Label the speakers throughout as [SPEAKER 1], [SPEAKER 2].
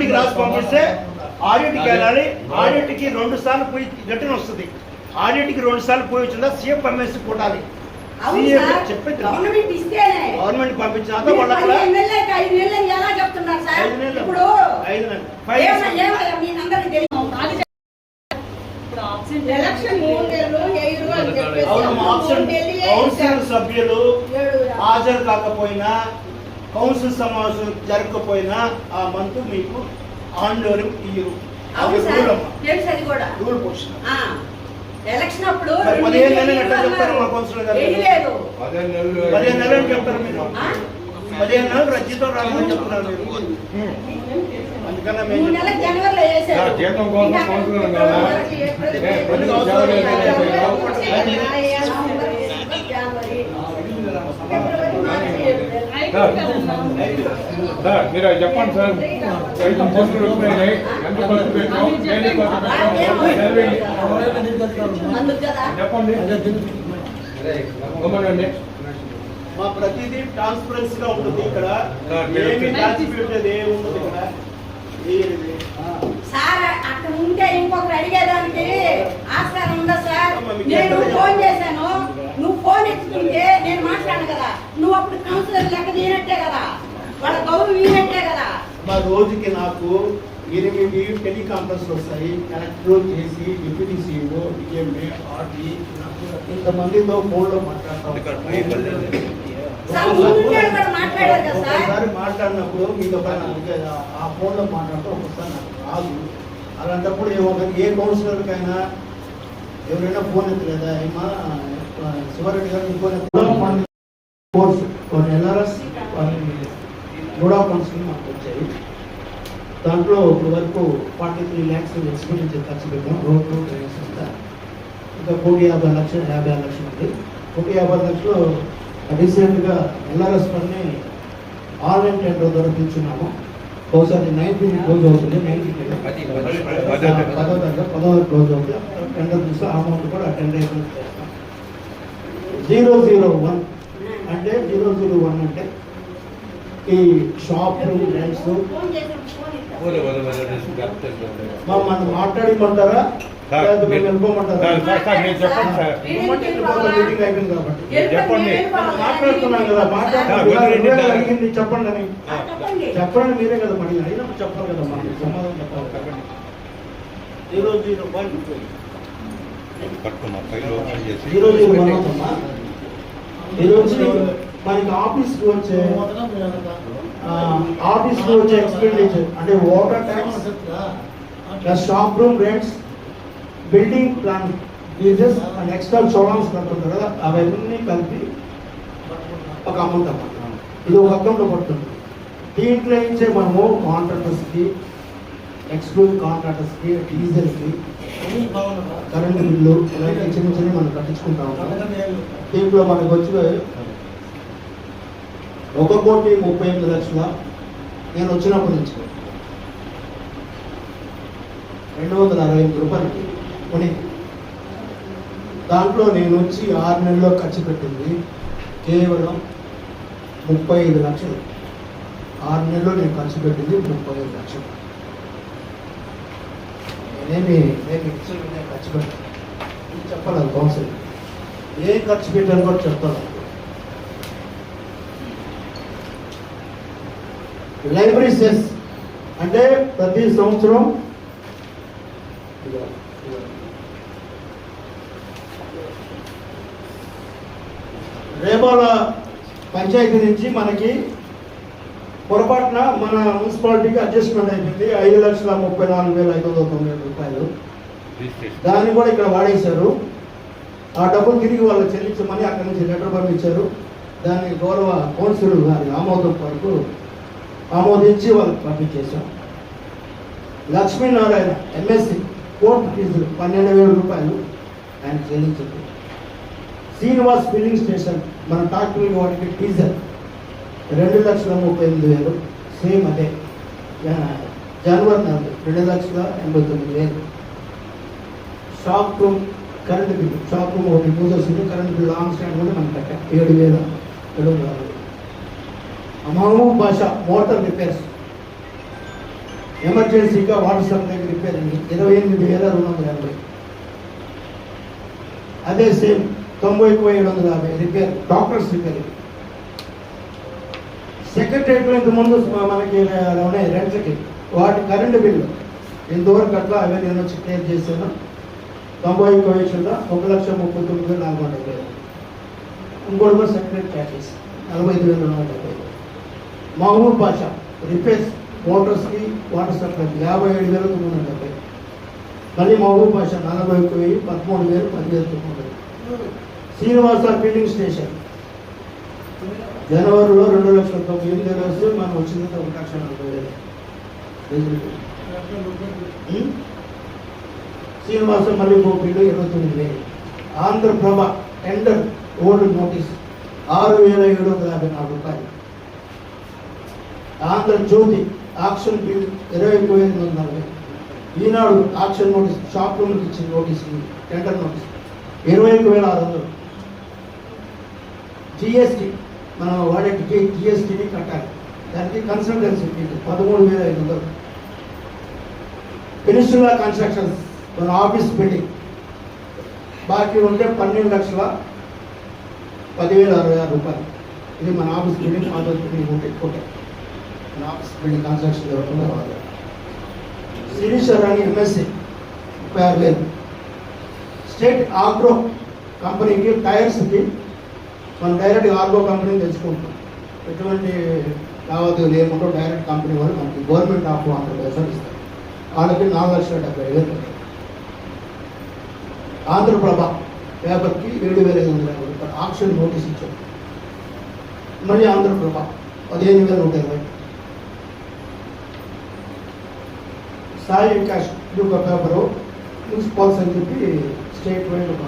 [SPEAKER 1] గవర్నమెంట్కి రాసి పంపిస్తే ఆడిట్కి వెళ్ళాలి. ఆడిట్కి రెండు సార్లు పోయి రిటర్న్ వస్తుంది. ఆడిట్కి రెండు సార్లు పోయి వచ్చిందా సీఎం ఎంఎస్సీ కొట్టాలి. చెప్పేది
[SPEAKER 2] గవర్నమెంట్ వేశారు.
[SPEAKER 1] సభ్యులు హాజరు కాకపోయినా కౌన్సిల్ సమావేశం జరగకపోయినా ఆ మంత్ మీకు ఆందోళన ఇయ్యరు. రూల్ పొజిషన్
[SPEAKER 2] ఎలక్షన్ అప్పుడు
[SPEAKER 1] పదిహేను
[SPEAKER 2] నెలలు
[SPEAKER 1] ఎట్లా. చెప్తారు మా కౌన్సిలర్ గారు?
[SPEAKER 2] వేయలేదు.
[SPEAKER 3] పదిహేను నెలలు
[SPEAKER 1] పదిహేను నెలలు అని చెప్తారు మీరు?
[SPEAKER 2] ఆ?
[SPEAKER 1] పదిహేను నెలలు రద్దీతో రావాలని చెప్తున్నారు మీరు. అందుకన్నా
[SPEAKER 2] మూడు
[SPEAKER 1] మేము
[SPEAKER 2] నెలలకు జనవరిలో వేశారు.
[SPEAKER 3] సార్, జీతం కోసం
[SPEAKER 2] ఇంకా
[SPEAKER 3] కౌన్సిలర్ కదా?
[SPEAKER 2] ఫిబ్రవరి, ఏప్రిల్,
[SPEAKER 3] ఏ,
[SPEAKER 2] మే,
[SPEAKER 3] కొన్ని
[SPEAKER 2] జూన్,
[SPEAKER 3] అవసరాలు
[SPEAKER 2] జూలై,
[SPEAKER 3] ఏమైనా
[SPEAKER 2] జనవరి,
[SPEAKER 3] ఉన్నాయా?
[SPEAKER 2] నవంబర్, డిసెంబర్, జనవరి, ఫిబ్రవరి, మార్చి, ఏప్రిల్.
[SPEAKER 3] సార్ మీరు అది చెప్పండి సార్ ఐదు పోస్టులు వచ్చినాయి ఎంత ఖర్చు పెట్టాం దేనికి ఖర్చు పెట్టాం చదివేయండి.
[SPEAKER 2] అందుకు కదా
[SPEAKER 3] చెప్పండి గమనండి
[SPEAKER 1] మా ప్రతిదీ ట్రాన్స్పరెన్సీ గా ఉంటుంది ఇక్కడ
[SPEAKER 3] సార్, మీరు
[SPEAKER 1] ఏమి
[SPEAKER 3] వచ్చి-
[SPEAKER 1] ట్రాన్స్పరెంట్ ఏమి ఉండదు ఇక్కడ ఏది?
[SPEAKER 2] సార్ అక్కడ ఉంటే ఇంకొకరు అడిగేదానికి ఆస్కారం ఉందా సార్
[SPEAKER 1] అమ్మ, మీకు
[SPEAKER 2] నేను
[SPEAKER 1] ఎక్కడ
[SPEAKER 2] ఫోన్ చేశాను నువ్వు ఫోన్ ఎత్తుకుంటే నేను మాట్లాడను కదా నువ్వు అప్పుడు కౌన్సిలర్ లెక్క తీనట్టే కదా వాళ్ళ గౌరవం ఈనట్టే కదా
[SPEAKER 1] మా రోజుకి నాకు ఎనిమిది టెలికాన్ఫరెన్స్ వస్తాయి కలెక్టర్ చేసి డిప్యూటీ సీఈఓ డిఎంఏ ఆర్టీ ఇంతమందితో ఫోన్లో మాట్లాడతాం
[SPEAKER 2] సార్ ముందు కూడా మాట్లాడారు కదా సార్
[SPEAKER 1] ఒకసారి మాట్లాడినప్పుడు మీతో పైన అందుకే ఆ ఫోన్లో మాట్లాడుతూ ఒకసారి నాకు రాదు అలాంటప్పుడు ఏ ఒక ఏ కౌన్సిలర్కైనా ఎవరైనా ఫోన్ ఎత్తలేదా ఏమా శివరెడ్డి గారు ఫోన్ ఎత్తలేదా కోర్సు కొన్ని ఎల్ఆర్ఎస్ కూడా కౌన్సిలింగ్ మాకు వచ్చాయి దాంట్లో ఇప్పుడు వరకు ఫార్టీ త్రీ ల్యాక్స్ ఎక్స్పీరియన్స్ ఖర్చు పెట్టాం. రోడ్లు డ్రైన్స్ అంతా. ఇంకా కోటి యాభై లక్షలు యాభై ఆరు లక్షలు ఉంది. కోటి యాభై లక్షలు రీసెంట్గా ఎల్ఆర్ఎస్ పని ఆన్లైన్ టెండర్ ద్వారా పిలుచున్నాము బహుశా నైన్టీన్ క్లోజ్ అవుతుంది. నైన్టీన్ పదో తారీఖు పదో క్లోజ్ అవుతుంది. టెండర్ చూస్తే ఆ అమౌంట్ కూడా టెండర్ చేస్తాం. జీరో జీరో వన్ అంటే జీరో జీరో వన్ అంటే ఈ షాప్ రెంట్స్ మనం మాట్లాడిమంటారా?
[SPEAKER 3] చెప్పండి.
[SPEAKER 1] మాట్లాడుతున్నాం కదా అడిగింది చెప్పండి అని.
[SPEAKER 2] చెప్పండి.
[SPEAKER 1] మీరే కదా మరి అయినప్పుడు చెప్పాలి కదా మనకి సమాధానం చెప్పాలి చెప్పండి. Zero zero one zero zero one అవుతుందా ఈరోజు మనకి ఆఫీస్కి వచ్చే ఆ, ఆఫీస్కి వచ్చే ఎక్స్పెండిచర్ అంటే water tax shop room rents building plan fees and extra showrooms కడుతుంటారు కదా అవన్నీ కలిపి ఒక అమౌంట్ అన్నమాట ఇది ఒక అకౌంట్లో పడుతుంది. దీంట్లో నుంచే మనము కాంట్రాక్టర్స్కి ఎక్స్క్లూజివ్ కాంట్రాక్టర్స్కి డీజిల్కి కరెంటు బిల్లు ఇలాంటి చిన్న చిన్న మనం కట్టించుకుంటా ఉంటాం. దీంట్లో మనకు వచ్చి ఒక కోటి ముప్పై ఎనిమిది లక్షల నేను వచ్చినప్పటి నుంచి రెండు వందల అరవై ఎనిమిది రూపాయలకి కొని దాంట్లో నేను వచ్చి ఆరు నెలల్లో ఖర్చు పెట్టింది కేవలం ముప్పై ఐదు లక్షలు. ఆరు నెలల్లో నేను ఖర్చు పెట్టింది ముప్పై ఐదు లక్షలు. నేనేమి నేను ఇచ్చిన నేను ఖర్చు పెట్టాను. చెప్పాలి కౌన్సిల్ ఏ ఖర్చు పెట్టాను కూడా చెప్తాను. లైబ్రరీ సెస్ అంటే ప్రతి సంవత్సరం. రేపాల పంచాయతీ నుంచి మనకి పొరపాటున మన మున్సిపాలిటీకి అడ్జస్ట్మెంట్ అయిపోయింది. ఐదు లక్షల ముప్పై నాలుగు వేల ఐదు వందల తొంభై రూపాయలు. దాన్ని కూడా ఇక్కడ వాడేశారు. ఆ డబ్బులు తిరిగి వాళ్ళు చెల్లించమని అక్కడి నుంచి లెటర్ పంపించారు. దాన్ని గౌరవ కౌన్సిల్ గారి ఆమోదం వరకు ఆమోదించి వాళ్ళకి పంపించేశాం లక్ష్మీనారాయణ ఎంఎస్సి కోర్టు ఫీజులు పన్నెండు వేల రూపాయలు ఆయన చెల్లించింది శ్రీనివాస్ ఫిల్లింగ్ స్టేషన్ మన టాక్టరీ వాటికి డీజల్ రెండు లక్షల ముప్పై ఎనిమిది వేలు సేమ్ అదే. జనవరి నెల రెండు లక్షల ఎనభై తొమ్మిది వేలు. Shop room current bill shop room ఒకటి పూజ వస్తుంది కరెంట్ బిల్లు లాంగ్ స్టాండ్ కూడా మనకి కట్టాం ఏడు వేల ఏడు వందల భాష మోటార్ రిపేర్స్. ఎమర్జెన్సీగా వాటర్ సప్లై రిపేర్ అయింది ఇరవై ఎనిమిది వేల రెండు వందల యాభై. అదే సేమ్ తొంభై ఏడు వందల యాభై రిపేర్ డాక్టర్స్ రిపేర్. సెక్రటరియట్లో ఇంత ముందు మనకి ఉన్నాయి రెంట్లకి. వాటి కరెంటు బిల్లు. ఇంతవరకు అట్లా అవే నేను వచ్చి క్లియర్ చేశాను. తొంభై ఒక్క వయసులో ఒక లక్ష ముప్పై తొమ్మిది వేల నాలుగు వందల ఇంకోటి కూడా సెక్రటరీ ట్యాక్సెస్ నలభై ఐదు వేల రెండు వందల డెబ్బై ఐదు. మహబూబ్ బాషా రిపేర్స్ మోటార్స్కి వాటర్ సప్లైకి యాభై ఏడు వేల తొమ్మిది వందల డెబ్బై మళ్ళీ మహబూబ్ బాషా నలభై ఒక్క వెయ్యి పదమూడు వేలు పదివేల తొమ్మిది శ్రీనివాస ఫిల్లింగ్ స్టేషన్. జనవరిలో రెండు లక్షల తొంభై ఎనిమిది వేలు వస్తే మనం వచ్చింది ఒక లక్ష నలభై వేలు. శ్రీనివాస మళ్ళీ గోపిలో ఇరవై తొమ్మిది వేలు. ఆంధ్రప్రభ టెండర్ ఓల్డ్ నోటీస్ ఆరు వేల ఏడు వందల యాభై నాలుగు రూపాయలు. ఆంధ్ర జ్యోతి ఆక్షన్ బిల్ ఇరవై ఒక్క వేల ఎనిమిది వందల నలభై ఈనాడు ఆక్షన్ నోటీస్ షాప్ రూమ్కి ఇచ్చిన నోటీస్ టెండర్ నోటీస్. ఇరవై ఒక్క వేల ఆరు వందలు జిఎస్టీ మనం వాడే జిఎస్టీని కట్టాలి. దానికి కన్సల్టెన్సీ ఫీజు పదమూడు వేల ఐదు వందలు పెనిసులా కన్స్ట్రక్షన్స్ మన ఆఫీస్ బిల్డింగ్. బాకీ ఉంటే పన్నెండు లక్షల పదివేల అరవై ఆరు రూపాయలు. ఇది మన ఆఫీస్ బిల్డింగ్ ఆఫీస్ బిల్డింగ్ ఉంటే కోటే మన బిల్డింగ్ కన్స్ట్రక్షన్ జరుగుతుంది వాళ్ళు శ్రీశ్వరాని ఎంఎస్సి ముప్పై ఆరు వేలు స్టేట్ ఆగ్రో కంపెనీకి టైర్స్కి మనం డైరెక్ట్ ఆగ్రో కంపెనీని తెచ్చుకుంటాం. ఎటువంటి లావాదేవీలు లేకుండా డైరెక్ట్ కంపెనీ వాళ్ళు మనకి గవర్నమెంట్ ఆఫ్ ఆంధ్రప్రదేశ్ ఇస్తారు. వాళ్ళకి నాలుగు లక్షల డెబ్బై వేలు ఆంధ్రప్రభ పేపర్కి ఏడు వేల ఐదు వందల యాభై రూపాయలు ఆక్షన్ నోటీస్ ఇచ్చారు. మళ్ళీ ఆంధ్రప్రభ పదిహేను వేల నూట ఇరవై. సాయి వికాస్ ఇది ఒక పేపరు. మున్సిపాల్స్ అని చెప్పి స్టేట్ వైడ్ ఒక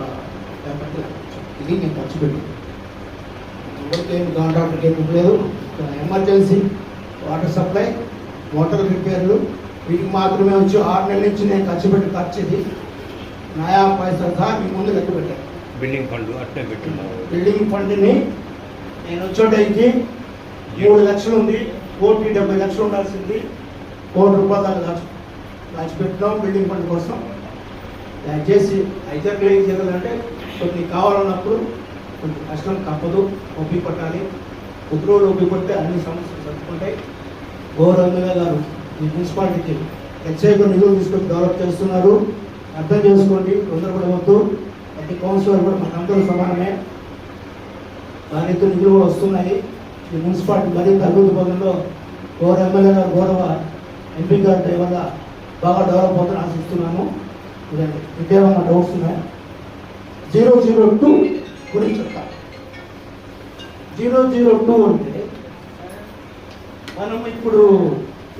[SPEAKER 1] పేపర్ ఇది నేను ఖర్చు పెట్టింది ఎవరికి ఏం కాంట్రాక్టర్కి ఏమి లేదు ఎమర్జెన్సీ వాటర్ సప్లై మోటార్ రిపేర్లు. వీటికి మాత్రమే వచ్చి ఆరు నెలల నుంచి నేను ఖర్చు పెట్టి ఖర్చు ఇది. నయా పైసా సహా మీ ముందు లెక్క పెట్టాను.
[SPEAKER 4] బిల్డింగ్ ఫండ్ అట్నే పెట్టున్నావు.
[SPEAKER 1] బిల్డింగ్ ఫండ్ని నేను వచ్చేటైకి మూడు లక్షలు ఉంది. కోటి డెబ్బై లక్షలు ఉండాల్సింది. కోటి రూపాయలు దాకా రాజపేటలో బిల్డింగ్ ఫండ్ కోసం దయచేసి అయితే ఏం చేయాలంటే కొన్ని కావాలన్నప్పుడు కొంచెం కష్టం తప్పదు ఒప్పి పట్టాలి. కొద్ది రోజులు ఒప్పి పడితే అన్ని సమస్యలు సర్దుకుంటాయి. గౌరవంగా గారు ఈ మున్సిపాలిటీకి ప్రత్యేక నిధులు తీసుకొని డెవలప్ చేస్తున్నారు. అర్థం చేసుకోండి తొందరపడవద్దు. ప్రతి కౌన్సిలర్ కూడా మనందరూ సమానమే. దానితో నిధులు కూడా వస్తున్నాయి. ఈ మున్సిపాలిటీ మరింత అభివృద్ధి పనుల్లో గౌరవ ఎమ్మెల్యే గారు గౌరవ ఎంపీ గారి వల్ల బాగా డెవలప్ అవుతుంది ఆశిస్తున్నాను ఇదండి. ఇంకేమన్నా డౌట్స్ ఉన్నాయి. జీరో జీరో టూ గురించి చెప్తా జీరో జీరో టూ అంటే మనం ఇప్పుడు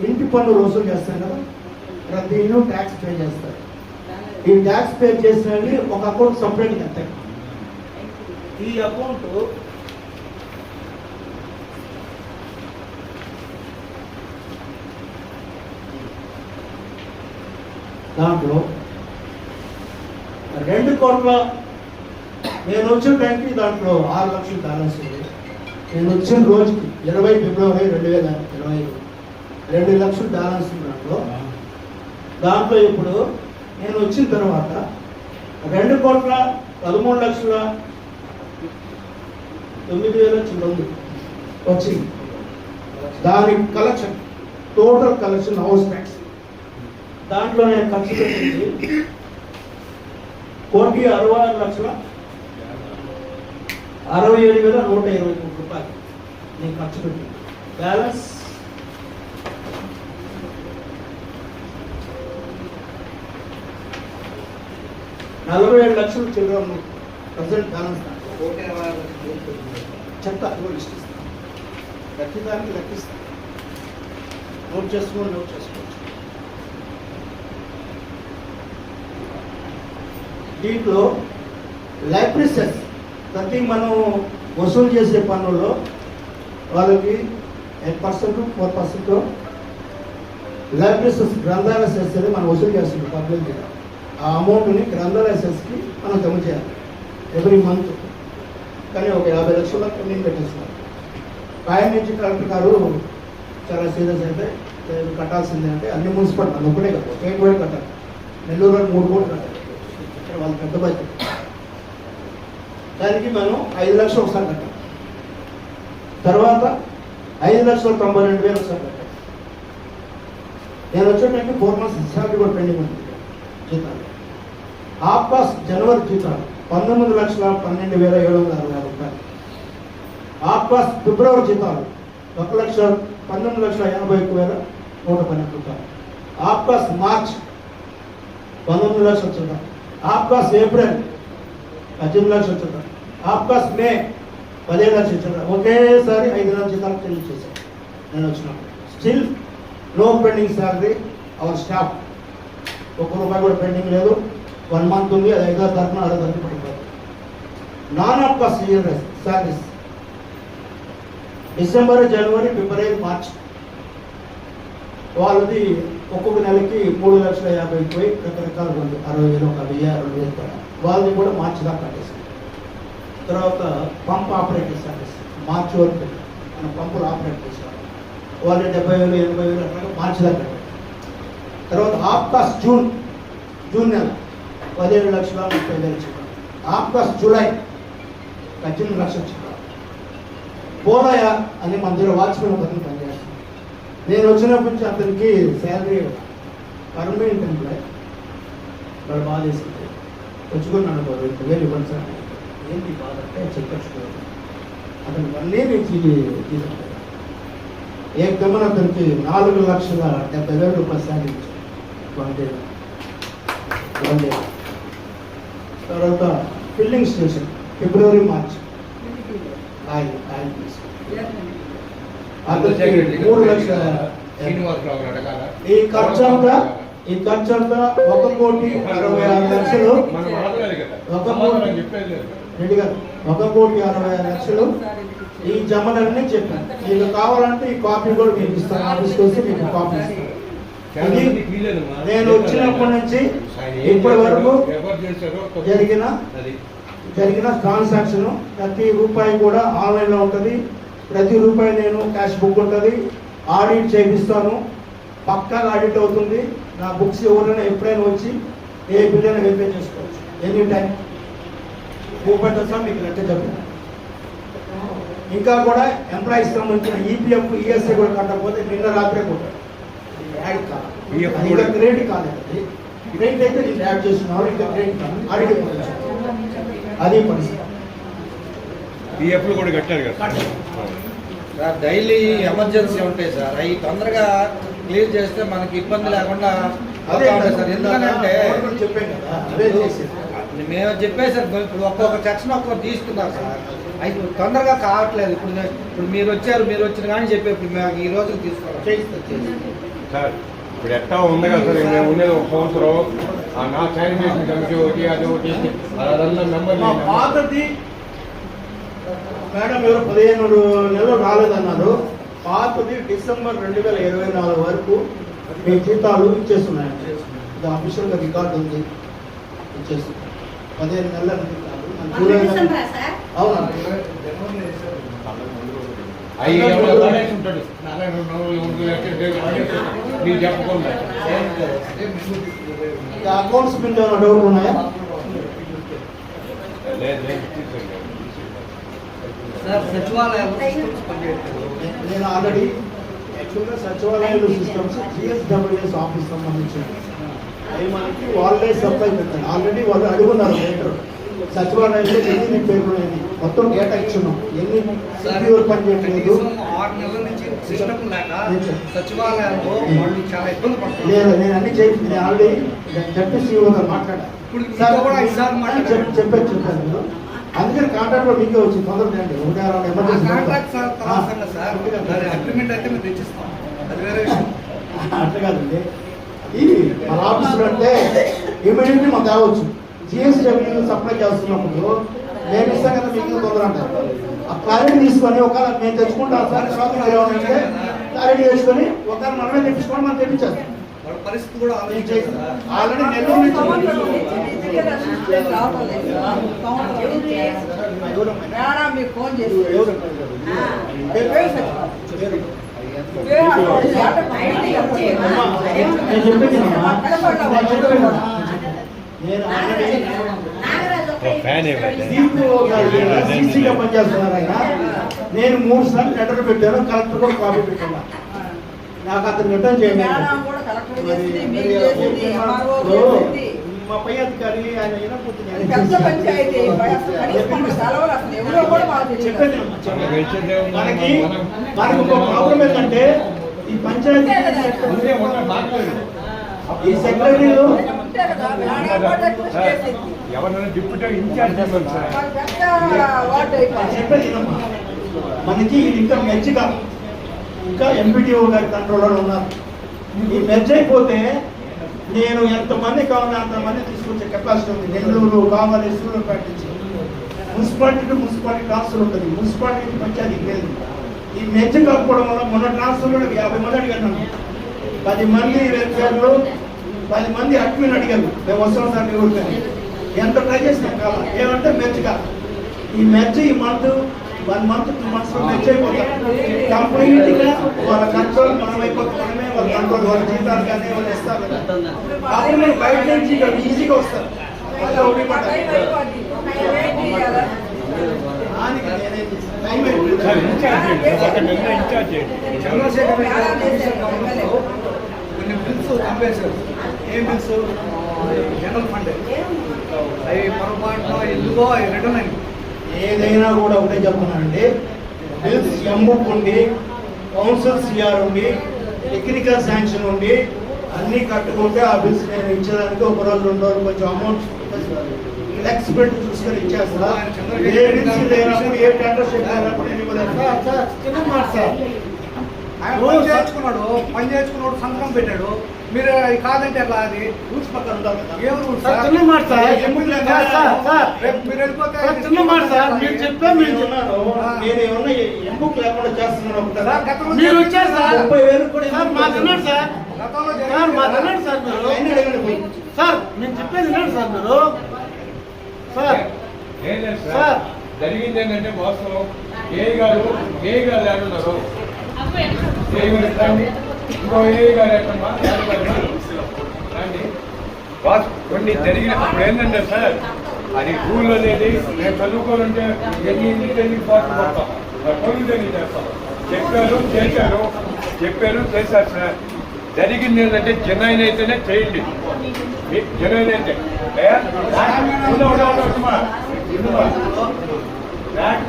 [SPEAKER 1] ఇంటి పన్ను వసూలు చేస్తాం కదా? ప్రతి ఇల్లు ట్యాక్స్ పే చేస్తారు. ఈ ట్యాక్స్ పే చేసిన ఒక అకౌంట్ సపరేట్ కట్టాలి ఈ అకౌంట్ దాంట్లో రెండు కోట్ల నేను వచ్చిన టైంకి దాంట్లో ఆరు లక్షలు బ్యాలెన్స్ ఉంది. నేను వచ్చిన రోజుకి ఇరవై ఫిబ్రవరి రెండు వేల ఇరవై రెండు లక్షలు బ్యాలెన్స్ ఉంది దాంట్లో. దాంట్లో ఇప్పుడు నేను వచ్చిన తర్వాత రెండు కోట్ల పదమూడు లక్షల తొమ్మిది వేల చిన్న వచ్చింది. దాని collection total collection house tax. దాంట్లో నేను ఖర్చు పెట్టింది కోటి అరవై ఆరు లక్షల అరవై ఏడు వేల నూట ఇరవై మూడు రూపాయలు నేను ఖర్చు పెట్టింది. బ్యాలెన్స్ నలభై ఏడు లక్షలు చిల్లర ప్రజెంట్ బ్యాలెన్స్ చెప్తా ఇదిగో లిస్ట్ ఇస్తాను ప్రతిదానికి లెక్కిస్తాను నోట్ చేసుకోండి నోట్ చేసుకోవచ్చు దీంట్లో లైబ్రరీ సెస్ ప్రతి మనం వసూలు చేసే పనుల్లో వాళ్ళకి eight percent four percent library cess గ్రంథాలయ సెస్ అని మనం వసూలు చేస్తున్నాం పబ్లిక్ దగ్గర ఆ అమౌంట్ని గ్రంథాలయ సెస్కి మనం జమ చేయాలి. Every month. కానీ ఒక యాభై లక్షల నేను పెట్టేస్తున్నాను. పైన నుంచి కలెక్టర్ గారు చాలా సీరియస్ అయితే కట్టాల్సిందే అంటే అన్ని మున్సిపాలిటీ అది ఒకటే కదా స్టేట్ వైడ్ కట్టాలి నెల్లూరు మూడు కోట్లు కట్టాలి ఇక్కడ వాళ్ళు పెద్ద బడ్జెట్ దానికి మనం ఐదు లక్షలు ఒకసారి కట్టాం. తర్వాత ఐదు లక్షల తొంభై రెండు వేలు ఒకసారి కట్టాం. నేను వచ్చేటప్పుడు ఫోర్ మంత్స్ శాలరీ కూడా పెండింగ్ ఉంది. జీతాలు. ఆప్కాస్ జనవరి జీతాలు పంతొమ్మిది లక్షల పన్నెండు వేల ఏడు వందల అరవై ఆరు రూపాయలు. ఆప్కాస్ ఫిబ్రవరి జీతాలు ఒక లక్ష పంతొమ్మిది లక్షల ఎనభై ఒక్క వేల నూట పన్నెండు రూపాయలు. ఆప్కాస్ మార్చ్ పంతొమ్మిది లక్షల జీతాలు. ఆప్కాస్ ఏప్రిల్ పద్దెనిమిది లక్షల జీతాలు ఆప్కాస్ మే పదిహేను లక్షల జీతాలు ఒకేసారి ఐదు లక్షల జీతాలు చెల్లించేశాను నేను వచ్చినప్పుడు still no pending salary our staff ఒక్క రూపాయి కూడా పెండింగ్ లేదు. వన్ మంత్ ఉంది అది ఐదో తరఫున ఆరో తరఫున పడిపోతుంది. Non APCOS salaries December January February March వాళ్ళది ఒక్కొక్క నెలకి మూడు లక్షల యాభై పోయి రకరకాల మంది అరవై వేలు ఒక వెయ్యి రెండు వేలు కూడా వాళ్ళది కూడా మార్చి దాకా కట్టేసింది తర్వాత పంప్ ఆపరేటర్ సర్వీస్ మార్చి వరకు మన పంపులు ఆపరేట్ చేసేవారు వాళ్ళు డెబ్బై వేలు ఎనభై వేలు అట్లా మార్చి దాకా కట్టారు. తర్వాత ఆప్కాస్ జూన్ జూన్ నెల పదిహేడు లక్షల ముప్పై వేలు చెప్పారు ఆప్కాస్ జూలై పద్దెనిమిది లక్షలు చెప్పారు పోలయ అని మన దగ్గర వాచ్మెన్ ఒక నేను వచ్చినప్పటి నుంచి అతనికి శాలరీ పర్మనెంట్ ఎంప్లాయ్ వాడు బాగా చేసింది వచ్చుకొని నన్ను బాబు ఇంత వేలు ఇవ్వండి సార్ ఏంటి బాధ అంటే చెప్పచ్చు అతను వల్లే నేను తీసుకుంటాను ఏ గమన అతనికి నాలుగు లక్షల డెబ్బై వేల రూపాయలు శాలరీ ఇచ్చాను తర్వాత filling station February March oil oil తీసుకున్నాను మూడు లక్షల
[SPEAKER 3] శ్రీనివాసరావు అడగాల?
[SPEAKER 1] ఈ ఖర్చు అంతా ఈ ఖర్చు అంతా ఒక కోటి అరవై ఆరు లక్షలు. ఒక గారు ఒక కోటి అరవై ఆరు లక్షలు. ఈ జమలన్నీ చెప్పాను. మీకు కావాలంటే ఈ కాపీ కూడా మీకు ఇస్తాను. ఆఫీస్కి వస్తే మీకు కాపీ ఇస్తాను. నేను వచ్చినప్పటి నుంచి ఇప్పటి వరకు. జరిగిన జరిగిన ట్రాన్సాక్షన్ ప్రతి రూపాయి కూడా ఆన్లైన్లో ఉంటుంది. ప్రతి రూపాయి నేను క్యాష్ బుక్ ఉంటుంది. ఆడిట్ చేపిస్తాను. పక్కాగా ఆడిట్ అవుతుంది. నా బుక్స్ ఎవరైనా ఎప్పుడైనా వచ్చి ఏ బిల్ అయినా వెరిఫై చేసుకోవచ్చు. Any time. చూపెట్టా మీకు లెక్క చెప్పాను ఇంకా కూడా ఎంప్లాయీస్ సంబంధించిన E ఈపీఎఫ్ ఈఎస్ఐ కూడా కట్టకపోతే నిన్న రాత్రే కొట్టాడు యాడ్ కాదు. ఇంకా క్రెడిట్ కాలేదు క్రెడిట్ అయితే నేను యాడ్ చేస్తున్నాను ఇంకా క్రెడిట్ కాదు. ఆడిట్ అది పరిస్థితి.
[SPEAKER 4] పిఎఫ్లు కూడా కట్టారు కదా.
[SPEAKER 1] కట్టారు.
[SPEAKER 5] సార్ డైలీ ఎమర్జెన్సీ ఉంటాయి సార్. అవి తొందరగా క్లియర్ చేస్తే మనకి ఇబ్బంది లేకుండా సార్. ఎందుకంటే మేము చెప్పేసారు ఇప్పుడు ఒక్కొక్క సెక్షన్ ఒక్కొక్క తీసుకున్నారు సార్. అవి తొందరగా కావట్లేదు. ఇప్పుడు ఇప్పుడు మీరు వచ్చారు మీరు వచ్చిన కానీ చెప్పి ఇప్పుడు మేము ఈ రోజు తీసుకోవాలి
[SPEAKER 4] సార్ ఇప్పుడు ఎట్టా ఉంది కదా సార్ మేము ఉండేది ఒక సంవత్సరం. ఆ నా శానిటేషన్ కమిటీ ఒకటి అది ఒకటి అదన్నా మెంబర్
[SPEAKER 1] మా పాతది మేడం ఎవరు పదిహేను నెలలు రాలేదన్నారు. పాతది డిసెంబర్ రెండు వేల ఇరవై నాలుగు వరకు మీ జీతాలు ఇచ్చేస్తున్నాయండి ఇది అఫీషియల్గా రికార్డు ఉంది. ఇచ్చేస్తున్నాం పదిహేను నెలల అకౌంట్స్ మీద ఏమైనా డౌట్ ఉన్నాయా?
[SPEAKER 4] లేదు
[SPEAKER 5] సచివాలయాలు
[SPEAKER 1] నేను ఆల్రెడీ యాక్చువల్గా సచివాలయాలు సిస్టమ్స్ జిఎస్డబ్ల్యూఎస్ ఆఫీస్ సంబంధించిన. అవి మనకి వాళ్ళే సప్లై పెట్టారు ఆల్రెడీ వాళ్ళు అడుగున్నారు లెటర్ సచివాలయంలో ఎన్ని పేర్లు ఉన్నాయని మొత్తం డేటా ఇచ్చున్నాం. ఎన్ని సిపిఓ పని చేయట్లేదు. లేదు నేను అన్ని చేసి నేను ఆల్రెడీ జడ్పీ సీఓ గారు మాట్లాడా
[SPEAKER 5] ఇప్పుడు మీతో కూడా ఈసారి మాట్లాడారు.
[SPEAKER 1] చెప్- చెప్పాను అందుకని కాంట్రాక్ట్లో మీకే వచ్చింది. తొందరగా రండి ఒకటి ఆరు ఎమర్జెన్సీ
[SPEAKER 5] సార్. సార్ అగ్రిమెంట్ అయితే మేము తెచ్చిస్తాం. అది వేరే విషయం.
[SPEAKER 1] అట్లా కాదండి. ఈ మన ఆఫీసులో అంటే ఇమీడియట్లీ మనం తేవచ్చు జిఎస్డబ్ల్యూ సప్లై చేస్తున్నప్పుడు నేను ఇస్తాను కదా మీకు తొందర అంటారు. ఆ క్లారిటీ తీసుకొని ఒకవేళ మేము తెచ్చుకుంటాం సార్ తర్వాత మీరు ఏమంటే క్లారిటీ చేసుకొని ఒకవేళ మనమే తెప్పించుకొని మనం తెప్పించేస్తాం.
[SPEAKER 5] పరిస్థితి కూడా. సార్
[SPEAKER 1] ఆల్రెడీ నెల్లూరు నుంచి
[SPEAKER 2] ఫోన్ చేసి?
[SPEAKER 1] నేను సీసీగా పనిచేస్తున్నారు ఆయన నేను మూడు సార్లు లెటర్ పెట్టాను కలెక్టర్ కూడా కాపీ పెట్టాను. నాకు అతను రిటర్న్ చేయండి పై అధికారి ఆయన
[SPEAKER 2] పెద్ద పంచాయతీ సెలవులు అసలు ఎవరో కూడా.
[SPEAKER 1] మనకి మనకి ఒక ప్రాబ్లం ఏంటంటే ఈ పంచాయతీ ఈ సెక్రటరీలు.
[SPEAKER 4] ఎవరైనా డిప్యూటీ ఇన్ఛార్జ్.
[SPEAKER 1] మనకి ఇది ఇంకా మెచ్చిగా ఇంకా ఎంపీటీఓ గారి కంట్రోల్లో ఉన్నారు ఈ మెర్జ్ అయిపోతే నేను ఎంతమంది కావాలో అంతమంది తీసుకొచ్చే కెపాసిటీ ఉంది. నెల్లూరు కావాలి సూళ్ళూరుపేట నుంచి. మున్సిపాలిటీ టు మున్సిపాలిటీ ట్రాన్స్ఫర్ ఉంటుంది. మున్సిపాలిటీ పంచాయతీ లేదు ఈ మెర్జ్ కాకపోవడం వల్ల మొన్న ట్రాన్స్ఫర్ యాభై మంది అడిగాను పది మంది వెల్ఫేర్లు పది మంది అడ్మిన్ అడిగారు. మేము వస్తాం సార్ మీ ఊరికి ఎంత ట్రై చేసినా కావాలి ఏమంటే మెర్జ్గా ఈ మెర్జ్ ఈ month one month two months merge అయిపోతాం. కంప్లీట్గా వాళ్ళ కంట్రోల్ మనం అయిపోతాం మనమే వాళ్ళ వాళ్ళ జీతాలు కానీ వాళ్ళు ఇస్తారు అప్పుడు మనం బయట నుంచి ఇక్కడ ఈజీగా వస్తారు. అట్లా ఒకటి మాట. నేనేం
[SPEAKER 5] చంద్రశేఖర్. కొన్ని బిల్స్ చంపేశారు
[SPEAKER 1] ఏం తెలుసు
[SPEAKER 5] జనరల్ ఫండ్ అవి పొరపాటున ఎందుకో రిటర్న్ అయింది
[SPEAKER 1] ఏదైనా కూడా ఒకటే చెప్తున్నానండి. బిల్స్ ఎంబుక్ ఉండి కౌన్సిల్ సిఆర్ ఉండి టెక్నికల్ శాంక్షన్ ఉండి అన్ని కట్టుకుంటే ఆ బిల్స్ నేను ఇచ్చేదానికి ఒక రోజు రెండు రోజులు కొంచెం అమౌంట్ ఫ్లెక్సిబిలిటీ చూసుకొని ఇచ్చేస్తా. ఏ బిల్స్ లేనప్పుడు ఏ టెండర్ చెప్పినప్పుడు నేను సార్, చిన్న మాట సార్.
[SPEAKER 5] ఆయన పని చేసుకున్నాడు పని చేసుకున్నాడు సంతకం పెట్టాడు. మీరు అది కాదంటే ఎట్లా అది?
[SPEAKER 1] రూల్స్ పక్కన
[SPEAKER 5] మీరు
[SPEAKER 1] చెప్పే మీరు నేను ఏమన్నా ఎంబుక్ లేకుండా చేస్తున్నాను ఒకటే.
[SPEAKER 5] సార్, గతంలో
[SPEAKER 1] మీరు వచ్చారు సార్. ముప్పై వేలు కూడా
[SPEAKER 6] సార్ మా తిన్నాడు సార్. సార్ మా
[SPEAKER 5] జరిగింది
[SPEAKER 6] తిన్నాడు సార్ మీరు.
[SPEAKER 1] ఆయన అడగండి పోయి.
[SPEAKER 6] సార్ నేను చెప్పేది వినండి సార్ మీరు. సార్.
[SPEAKER 4] ఏం లేదు
[SPEAKER 6] సార్.
[SPEAKER 4] జరిగింది ఏంటంటే వాస్తవం ఏ గారు ఏ గారు ఏడున్నారు ఇంకో కొన్ని జరిగినప్పుడు ఏంటంటే సార్ అది రూల్ అనేది నేను చదువుకోవాలంటే ఎన్ని ఎన్ని పాటలు పడతాం పనులు చేస్తాం చెప్పారు చేశారు చెప్పారు చేశారు సార్ జరిగింది ఏంటంటే జనాయిన్ అయితేనే చేయండి జనాయిన్ అయితే ఏ?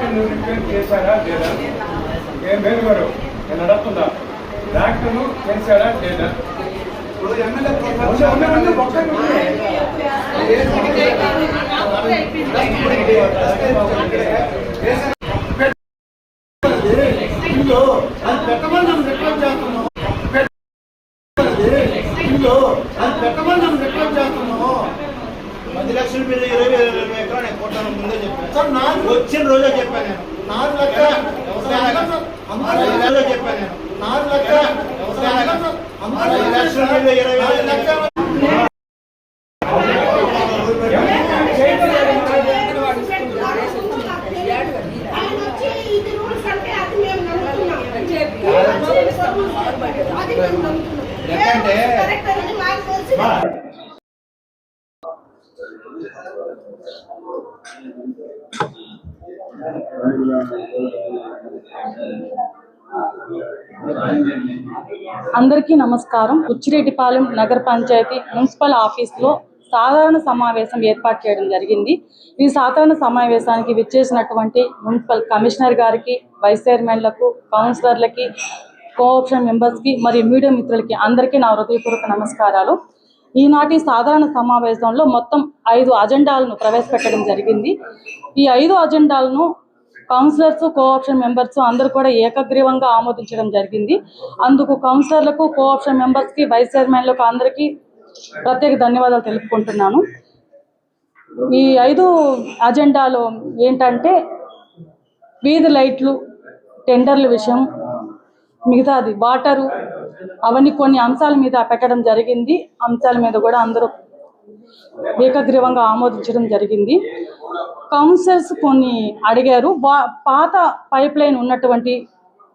[SPEAKER 4] నువ్వు రిపేర్ చేశారా లేదా ఏం పేరు గారు నేను అడుగుతున్నా. ట్రాక్టర్ చేశారా లేదా?
[SPEAKER 5] ఇప్పుడు ఎమ్మెల్యే
[SPEAKER 1] పది లక్షల మీద ఇరవై వేల ఇరవై ఎకరాలు నేను కొట్టాను ముందే చెప్పాను.
[SPEAKER 6] సార్
[SPEAKER 1] వచ్చిన రోజే చెప్పాను నేను.
[SPEAKER 6] నాలుగు
[SPEAKER 1] వేలు చెప్పాను నేను.
[SPEAKER 6] నాలుగు
[SPEAKER 1] లక్షల ఇరవై వేల లెక్క
[SPEAKER 7] ఆయన వచ్చి ఇది రూల్స్ అంటే అది మేము నమ్ముతున్నాం. అది మేము నమ్ముతున్నాం. ఏ రూల్స్ కరెక్ట్ అనేది మాకు తెలిసి
[SPEAKER 8] అందరికీ నమస్కారం. ఉచ్చిరెడ్డిపాలెం నగర పంచాయతీ మున్సిపల్ ఆఫీస్లో సాధారణ సమావేశం ఏర్పాటు చేయడం జరిగింది. ఈ సాధారణ సమావేశానికి విచ్చేసినటువంటి మున్సిపల్ కమిషనర్ గారికి వైస్ చైర్మన్లకు కౌన్సిలర్లకి కోఆప్షన్ మెంబర్స్కి మరియు మీడియా మిత్రులకి అందరికీ నా హృదయపూర్వక నమస్కారాలు. ఈనాటి సాధారణ సమావేశంలో మొత్తం ఐదు అజెండాలను ప్రవేశపెట్టడం జరిగింది. ఈ ఐదు అజెండాలను కౌన్సిలర్స్ కోఆప్షన్ మెంబర్స్ అందరూ కూడా ఏకగ్రీవంగా ఆమోదించడం జరిగింది. అందుకు కౌన్సిలర్లకు కోఆప్షన్ మెంబర్స్కి వైస్ చైర్మన్లకు అందరికీ ప్రత్యేక ధన్యవాదాలు తెలుపుకుంటున్నాను. ఈ ఐదు అజెండాలు ఏంటంటే వీధి లైట్లు టెండర్ల విషయం మిగతాది వాటరు అవన్నీ కొన్ని అంశాల మీద పెట్టడం జరిగింది. అంశాల మీద కూడా అందరూ ఏకగ్రీవంగా ఆమోదించడం జరిగింది. కౌన్సిల్స్ కొన్ని అడిగారు వా- పాత పైప్ లైన్ ఉన్నటువంటి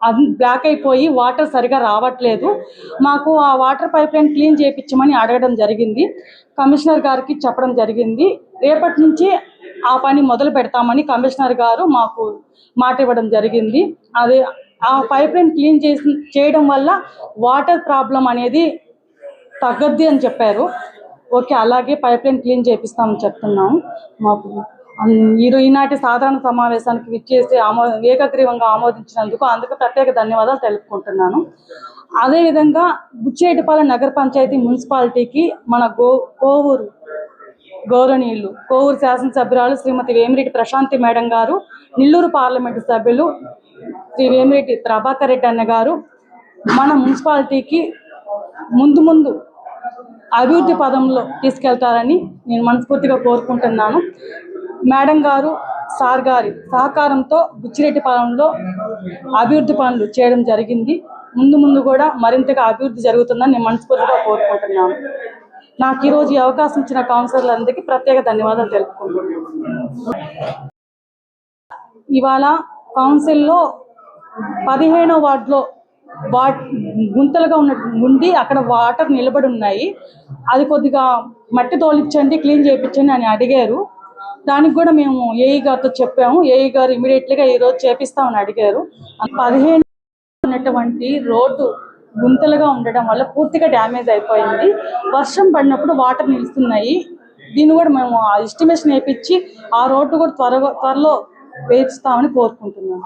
[SPEAKER 8] అది బ్లాక్ అయిపోయి వాటర్ సరిగా రావట్లేదు. మాకు ఆ వాటర్ పైప్ లైన్ క్లీన్ చేయించమని అడగడం జరిగింది. కమిషనర్ గారికి చెప్పడం జరిగింది. రేపటి నుంచి ఆ పని మొదలు పెడతామని కమిషనర్ గారు మాకు మాట ఇవ్వడం జరిగింది. అదే ఆ పైప్ లైన్ క్లీన్ చేసి చేయడం వల్ల వాటర్ ప్రాబ్లం అనేది తగ్గద్ది అని చెప్పారు. ఓకే అలాగే పైప్ లైన్ క్లీన్ చేపిస్తామని చెప్తున్నాము మాకు అన్- ఈరో ఈనాటి సాధారణ సమావేశానికి విచ్చేసి ఆమో ఏకగ్రీవంగా ఆమోదించినందుకు అందుకు ప్రత్యేక ధన్యవాదాలు తెలుపుకుంటున్నాను. అదేవిధంగా బుచ్చేటిపాలెం నగర పంచాయతీ మున్సిపాలిటీకి మన గో కోవూరు గౌరవనీయులు కోవూరు శాసనసభ్యురాలు శ్రీమతి వేమిరెడ్డి ప్రశాంతి మేడం గారు నెల్లూరు పార్లమెంటు సభ్యులు శ్రీ వేమిరెడ్డి ప్రభాకర్ రెడ్డి అన్న గారు మన మున్సిపాలిటీకి ముందు ముందు అభివృద్ధి పదంలో తీసుకెళ్తారని నేను మనస్ఫూర్తిగా కోరుకుంటున్నాను. మేడం గారు సార్ గారి సహకారంతో బుచ్చిరెడ్డిపాలెంలో అభివృద్ధి పనులు చేయడం జరిగింది. ముందు ముందు కూడా మరింతగా అభివృద్ధి జరుగుతుందని నేను మనస్ఫూర్తిగా కోరుకుంటున్నాను. నాకు ఈరోజు ఈ అవకాశం ఇచ్చిన కౌన్సిలర్లందరికీ ప్రత్యేక ధన్యవాదాలు తెలుపుకుంటున్నాను. ఇవాళ కౌన్సిల్లో పదిహేనో వార్డులో వా గుంతలుగా ఉన్న ఉండి అక్కడ వాటర్ నిలబడి ఉన్నాయి. అది కొద్దిగా మట్టి తోలిచ్చండి క్లీన్ చేయించండి అని అడిగారు. దానికి కూడా మేము ఏఈ గారితో చెప్పాము. ఏఈ గారు ఇమీడియట్లీగా ఈరోజు చేపిస్తామని అడిగారు. పదిహేను ఉన్నటువంటి రోడ్డు గుంతలుగా ఉండడం వల్ల పూర్తిగా డ్యామేజ్ అయిపోయింది. వర్షం పడినప్పుడు వాటర్ నిలుస్తున్నాయి. దీన్ని కూడా మేము ఆ ఎస్టిమేషన్ వేయించి ఆ రోడ్డు కూడా త్వరగా త్వరలో వేయిస్తామని కోరుకుంటున్నాము